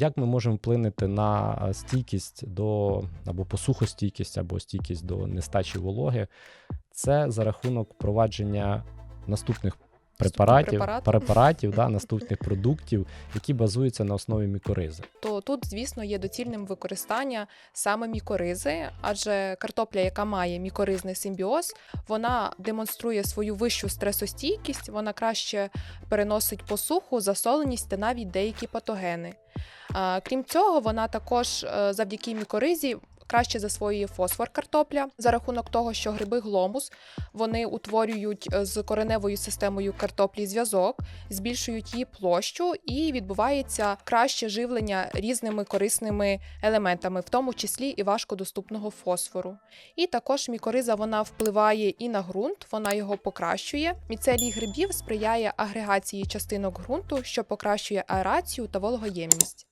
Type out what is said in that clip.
Як ми можемо вплинути на е, стійкість до або посухостійкість, або стійкість до нестачі вологи? Це за рахунок впровадження наступних препаратів, препаратів. препаратів да, наступних продуктів, які базуються на основі мікоризи. то тут, звісно, є доцільним використання саме мікоризи, адже картопля, яка має мікоризний симбіоз, вона демонструє свою вищу стресостійкість, вона краще переносить посуху, засоленість та навіть деякі патогени. Крім цього, вона також е, завдяки мікоризі. Краще засвоює фосфор картопля за рахунок того, що гриби гломус вони утворюють е, з кореневою системою картоплі зв'язок, збільшують її площу і відбувається краще живлення різними корисними елементами, в тому числі і важкодоступного фосфору. І також мікориза вона впливає і на ґрунт, вона його покращує. Міцелій грибів сприяє агрегації частинок ґрунту, що покращує аерацію та вологоємність.